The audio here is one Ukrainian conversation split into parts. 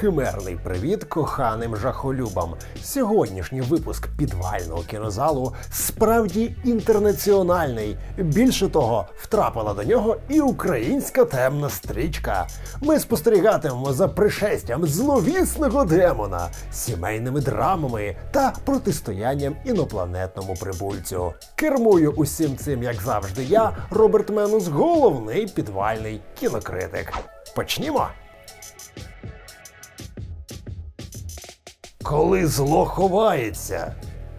химерний привіт коханим жахолюбам. Сьогоднішній випуск підвального кінозалу справді інтернаціональний. Більше того, втрапила до нього і українська темна стрічка. Ми спостерігатимемо за пришестям зловісного демона, сімейними драмами та протистоянням інопланетному прибульцю. Кермую усім цим, як завжди, я, Роберт Менус, головний підвальний кінокритик. Почнімо! Коли зло ховається.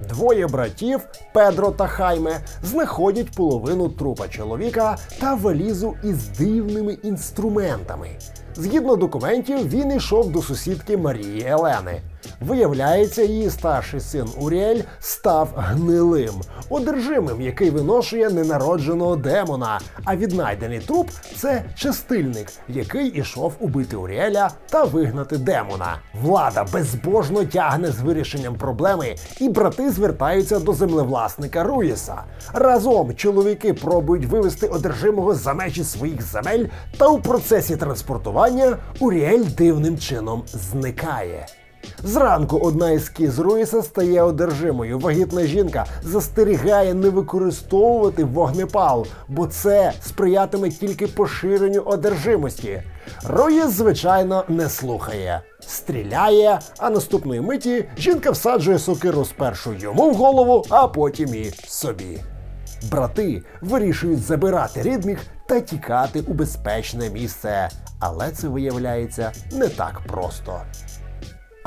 Двоє братів Педро та Хайме знаходять половину трупа чоловіка та валізу із дивними інструментами. Згідно документів, він йшов до сусідки Марії Елени. Виявляється, її старший син Уріель став гнилим, одержимим, який виношує ненародженого демона. А віднайдений труп це частильник, який ішов убити Уріеля та вигнати демона. Влада безбожно тягне з вирішенням проблеми, і брати звертаються до землевласника Руїса. Разом чоловіки пробують вивести одержимого за межі своїх земель, та у процесі транспортування Уріель дивним чином зникає. Зранку одна із кіз Руїса стає одержимою. Вагітна жінка застерігає не використовувати вогнепал, бо це сприятиме тільки поширенню одержимості. Руїс, звичайно, не слухає. Стріляє, а наступної миті жінка всаджує сокиру спершу йому в голову, а потім і собі. Брати вирішують забирати рідних та тікати у безпечне місце. Але це виявляється не так просто.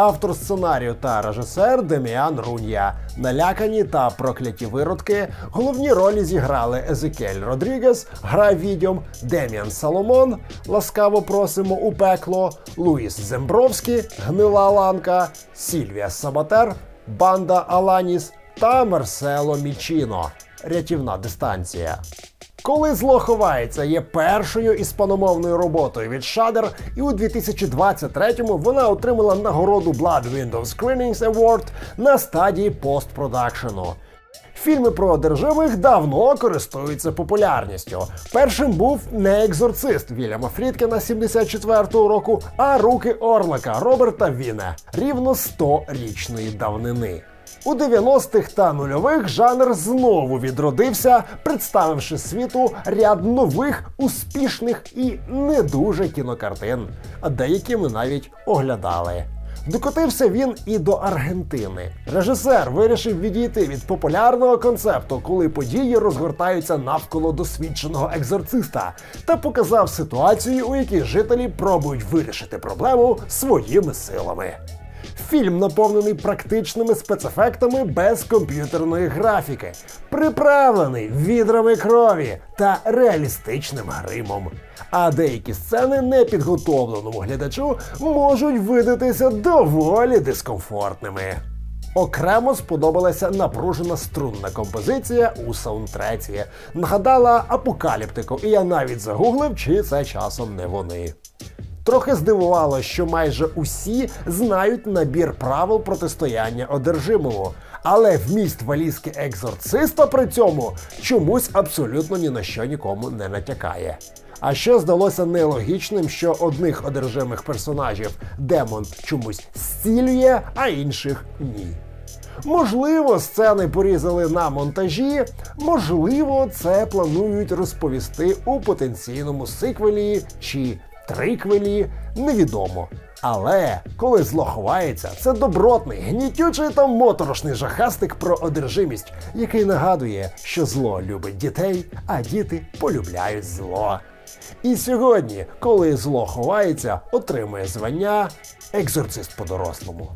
Автор сценарію та режисер Деміан Рунья. Налякані та прокляті виродки. Головні ролі зіграли Езекель Родрігес, гра відьом, Деміан Соломон. Ласкаво просимо у пекло, Луїс Зембровський, Гнила Ланка, Сільвія Сабатер, Банда Аланіс та Марсело Мічіно. Рятівна дистанція. Коли зло ховається є першою іспаномовною роботою від Shudder, і у 2023-му вона отримала нагороду Blood Window Screenings Award на стадії постпродакшену. Фільми про одержимих давно користуються популярністю. Першим був не екзорцист Вільяма Фрідкена 74-го року, а руки Орлика Роберта Віне рівно 100-річної давнини. У 90-х та нульових жанр знову відродився, представивши світу ряд нових, успішних і не дуже кінокартин, а деякі ми навіть оглядали. Докотився він і до Аргентини. Режисер вирішив відійти від популярного концепту, коли події розгортаються навколо досвідченого екзорциста, та показав ситуацію, у якій жителі пробують вирішити проблему своїми силами. Фільм наповнений практичними спецефектами без комп'ютерної графіки, приправлений відрами крові та реалістичним гримом. А деякі сцени непідготовленому глядачу можуть видатися доволі дискомфортними. Окремо сподобалася напружена струнна композиція у саундтреці. Нагадала апокаліптику, і я навіть загуглив, чи це часом не вони. Трохи здивувало, що майже усі знають набір правил протистояння одержимому, але вміст валізки екзорциста при цьому чомусь абсолютно ні на що нікому не натякає. А ще здалося нелогічним, що одних одержимих персонажів демон чомусь зцілює, а інших ні. Можливо, сцени порізали на монтажі, можливо, це планують розповісти у потенційному сиквелі чи триквелі, невідомо. Але коли зло ховається, це добротний, гнітючий та моторошний жахастик про одержимість, який нагадує, що зло любить дітей, а діти полюбляють зло. І сьогодні, коли зло ховається, отримує звання екзорцист по-дорослому.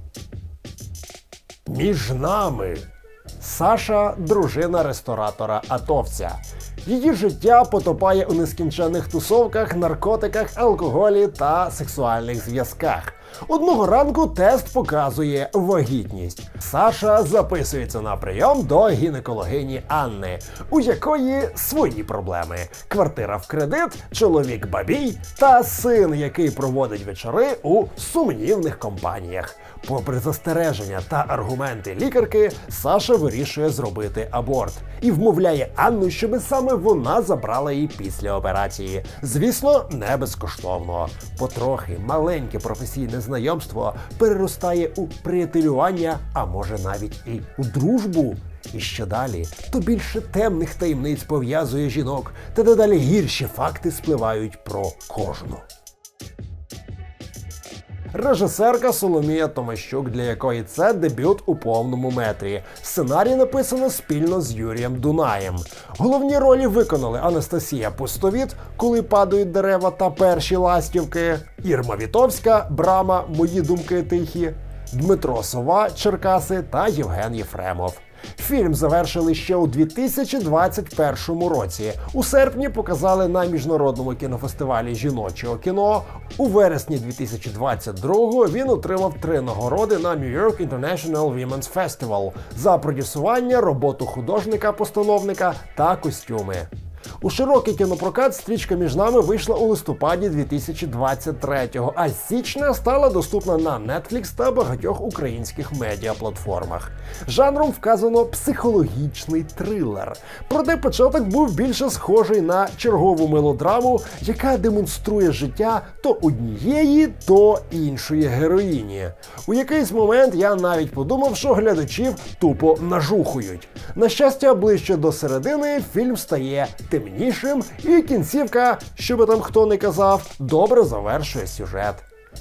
Між нами Саша дружина ресторатора атовця. Її життя потопає у нескінченних тусовках, наркотиках, алкоголі та сексуальних зв'язках. Одного ранку тест показує вагітність. Саша записується на прийом до гінекологині Анни, у якої свої проблеми: квартира в кредит, чоловік бабій та син, який проводить вечори у сумнівних компаніях. Попри застереження та аргументи лікарки, Саша вирішує зробити аборт і вмовляє Анну, щоби саме вона забрала її після операції. Звісно, не безкоштовно. Потрохи маленьке професійне знайомство переростає у приятелювання, а може навіть і у дружбу. І що далі, то більше темних таємниць пов'язує жінок, та дедалі гірші факти спливають про кожну. Режисерка Соломія Томащук, для якої це дебют у повному метрі. Сценарій написано спільно з Юрієм Дунаєм. Головні ролі виконали Анастасія Пустовіт, коли падають дерева та перші ластівки, Ірма Вітовська, Брама, Мої думки тихі, Дмитро Сова, Черкаси та Євген Єфремов. Фільм завершили ще у 2021 році. У серпні показали на міжнародному кінофестивалі жіночого кіно. У вересні 2022 він отримав три нагороди на New York International Women's Festival за продюсування, роботу художника-постановника та костюми. У широкий кінопрокат стрічка між нами вийшла у листопаді 2023-го, а січня стала доступна на Netflix та багатьох українських медіаплатформах. Жанром вказано психологічний трилер. Проте початок був більше схожий на чергову мелодраму, яка демонструє життя то однієї, то іншої героїні. У якийсь момент я навіть подумав, що глядачів тупо нажухують. На щастя, ближче до середини фільм стає темнішим, і кінцівка, що би там хто не казав, добре завершує сюжет.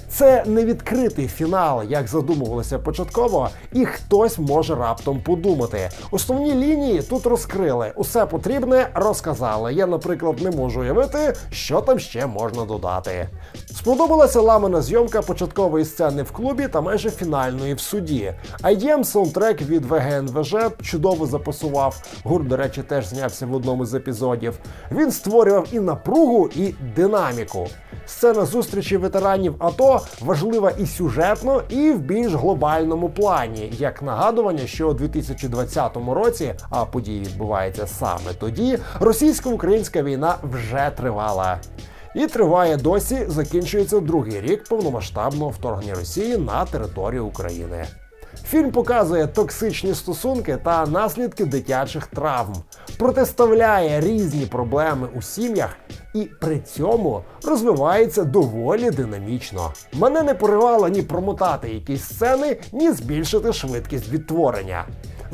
Це не відкритий фінал, як задумувалося початково, і хтось може раптом подумати. Основні лінії тут розкрили, усе потрібне розказали. Я, наприклад, не можу уявити, що там ще можна додати. Сподобалася ламана зйомка початкової сцени в клубі та майже фінальної в суді. IDM саундтрек від ВГНВЖ чудово запасував. Гурт, до речі, теж знявся в одному з епізодів. Він створював і напругу, і динаміку. Сцена зустрічі ветеранів АТО важлива і сюжетно, і в більш глобальному плані, як нагадування, що у 2020 році, а події відбуваються саме тоді, російсько-українська війна вже тривала. І триває досі, закінчується другий рік повномасштабного вторгнення Росії на територію України. Фільм показує токсичні стосунки та наслідки дитячих травм, протиставляє різні проблеми у сім'ях і при цьому розвивається доволі динамічно. Мене не поривало ні промотати якісь сцени, ні збільшити швидкість відтворення.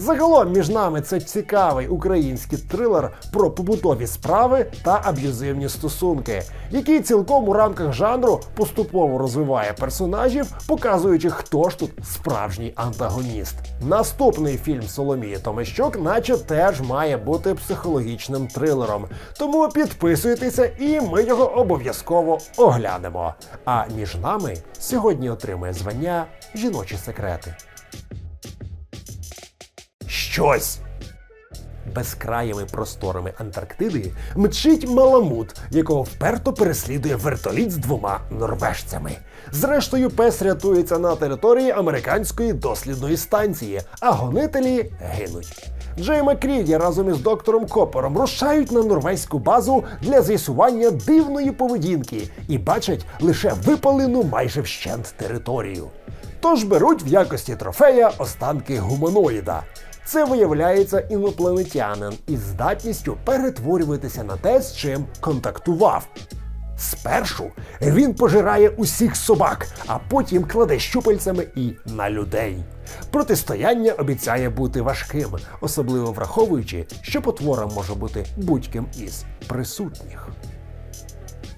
Загалом між нами це цікавий український трилер про побутові справи та аб'юзивні стосунки, який цілком у рамках жанру поступово розвиває персонажів, показуючи, хто ж тут справжній антагоніст. Наступний фільм Соломії Томищук, наче теж має бути психологічним трилером. Тому підписуйтеся, і ми його обов'язково оглянемо. А між нами сьогодні отримує звання жіночі секрети щось. Безкраїми просторами Антарктиди мчить маламут, якого вперто переслідує вертоліт з двома норвежцями. Зрештою, пес рятується на території американської дослідної станції, а гонителі гинуть. Джей Макріді разом із доктором Коппером рушають на норвезьку базу для з'ясування дивної поведінки і бачать лише випалену майже вщент територію. Тож беруть в якості трофея останки гуманоїда. Це виявляється інопланетянин із здатністю перетворюватися на те, з чим контактував. Спершу він пожирає усіх собак, а потім кладе щупальцями і на людей. Протистояння обіцяє бути важким, особливо враховуючи, що потвором може бути будь-ким із присутніх.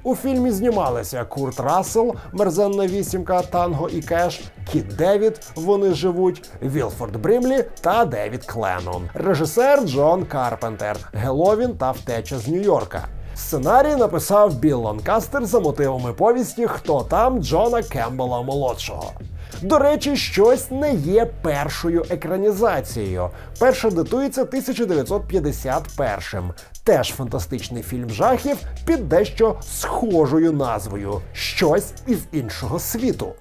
У фільмі знімалися Курт Рассел, Мерзенна вісімка, Танго і Кеш, Кіт Девід. Вони живуть, Вілфорд Брімлі та Девід Кленон. Режисер Джон Карпентер, Геловін та Втеча з Нью-Йорка. Сценарій написав Білл Ланкастер за мотивами повісті Хто там Джона Кембела молодшого. До речі, щось не є першою екранізацією. Перша датується 1951-м. Теж фантастичний фільм жахів під дещо схожою назвою Щось із іншого світу.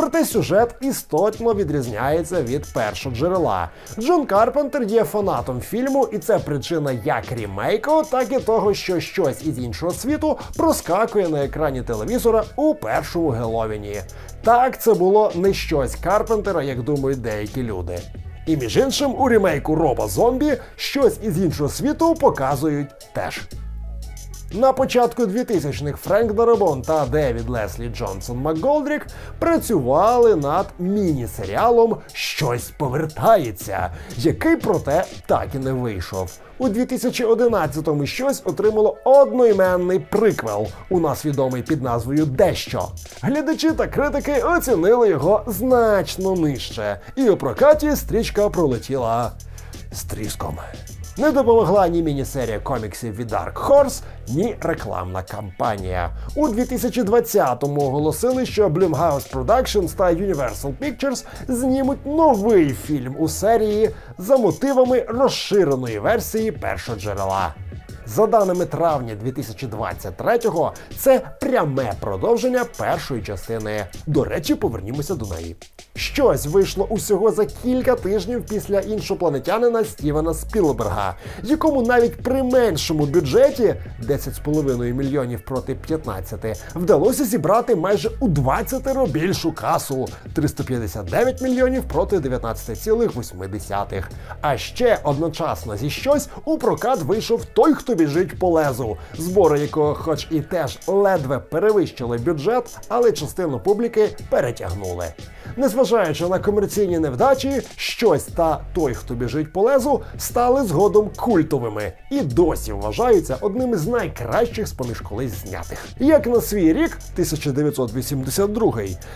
Проте сюжет істотно відрізняється від першого джерела. Джон Карпентер є фанатом фільму, і це причина як рімейку, так і того, що щось із іншого світу проскакує на екрані телевізора у першому Геловіні. Так, це було не щось Карпентера, як думають деякі люди. І між іншим, у рімейку Роба Зомбі щось із іншого світу показують теж. На початку 2000-х Френк Дарабон та Девід Леслі Джонсон МакГолдрік працювали над міні-серіалом Щось повертається, який проте так і не вийшов. У 2011-му щось отримало одноіменний приквел, у нас відомий під назвою Дещо. Глядачі та критики оцінили його значно нижче, і у прокаті стрічка пролетіла з тріском. Не допомогла ні міні-серія коміксів від Dark Horse, ні рекламна кампанія. У 2020-му оголосили, що Blumhouse Productions та Universal Pictures знімуть новий фільм у серії за мотивами розширеної версії першоджерела. За даними травня 2023-го, це пряме продовження першої частини. До речі, повернімося до неї. Щось вийшло усього за кілька тижнів після іншопланетянина Стівена Спілберга, якому навіть при меншому бюджеті 10,5 мільйонів проти 15 вдалося зібрати майже у 20 більшу касу 359 мільйонів проти 19,8. А ще одночасно зі щось у прокат вийшов той, хто біжить по лезу, збори якого, хоч і теж ледве перевищили бюджет, але частину публіки перетягнули. Незважаючи на комерційні невдачі, щось та той, хто біжить по лезу, стали згодом культовими і досі вважаються одним із найкращих з поміж колись знятих. Як на свій рік, 1982,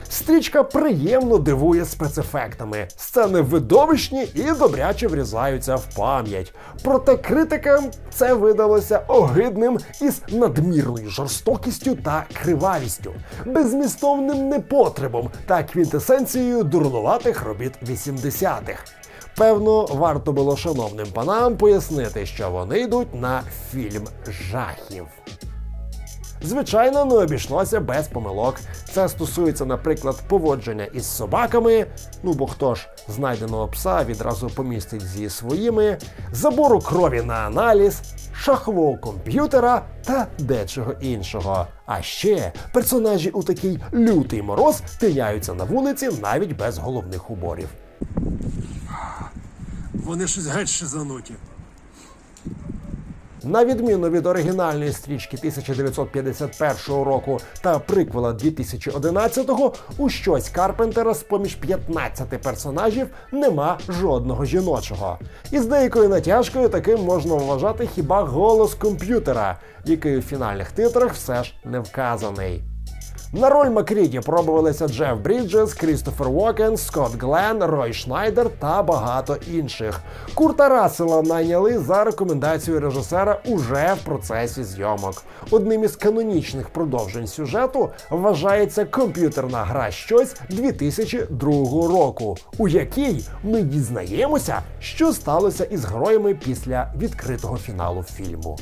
стрічка приємно дивує спецефектами. Сцени видовищні і добряче врізаються в пам'ять. Проте критикам це видалося огидним із надмірною жорстокістю та кривавістю, безмістовним непотребом та квінтесенцією дурнуватих робіт 80-х. Певно, варто було шановним панам пояснити, що вони йдуть на фільм жахів. Звичайно, не обійшлося без помилок. Це стосується, наприклад, поводження із собаками. Ну бо хто ж знайденого пса відразу помістить зі своїми, забору крові на аналіз, шахового комп'ютера та дечого іншого. А ще персонажі у такий лютий мороз тиняються на вулиці навіть без головних уборів. Вони щось геть шизануті. На відміну від оригінальної стрічки 1951 року та приквела 2011-го, у щось Карпентера з-поміж 15 персонажів нема жодного жіночого. І з деякою натяжкою таким можна вважати хіба голос комп'ютера, який у фінальних титрах все ж не вказаний. На роль Макріді пробувалися Джеф Бріджес, Крістофер Уокен, Скотт Гленн, Рой Шнайдер та багато інших. Курта Рассела найняли за рекомендацією режисера уже в процесі зйомок. Одним із канонічних продовжень сюжету вважається комп'ютерна гра щось 2002 року, у якій ми дізнаємося, що сталося із героями після відкритого фіналу фільму.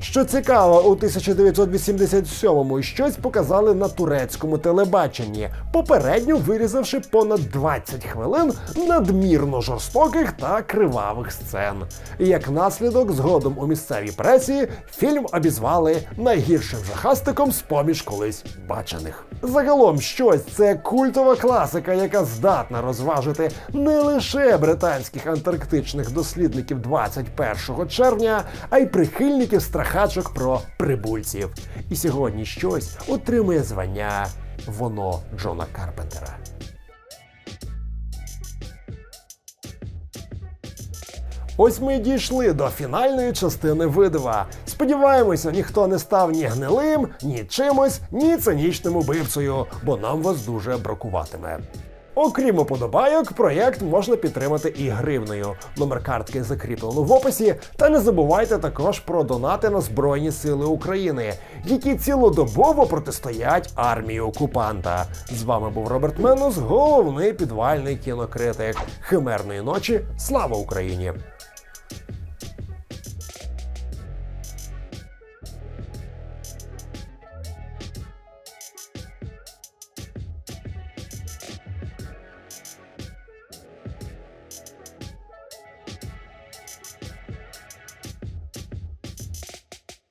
Що цікаво, у 1987-му щось показали на турецькому телебаченні, попередньо вирізавши понад 20 хвилин надмірно жорстоких та кривавих сцен. І як наслідок, згодом у місцевій пресі фільм обізвали найгіршим жахастиком з поміж колись бачених. Загалом, щось це культова класика, яка здатна розважити не лише британських антарктичних дослідників 21 червня, а й прихильників страхачок про прибульців. І сьогодні щось отримує звання воно Джона Карпентера. Ось ми дійшли до фінальної частини видива. Сподіваємося, ніхто не став ні гнилим, ні чимось, ні цинічним убивцею, бо нам вас дуже бракуватиме. Окрім уподобайок, проєкт можна підтримати і гривнею. Номер картки закріплено в описі. Та не забувайте також про донати на Збройні Сили України, які цілодобово протистоять армії окупанта. З вами був Роберт Менус, головний підвальний кінокритик. Химерної ночі. Слава Україні!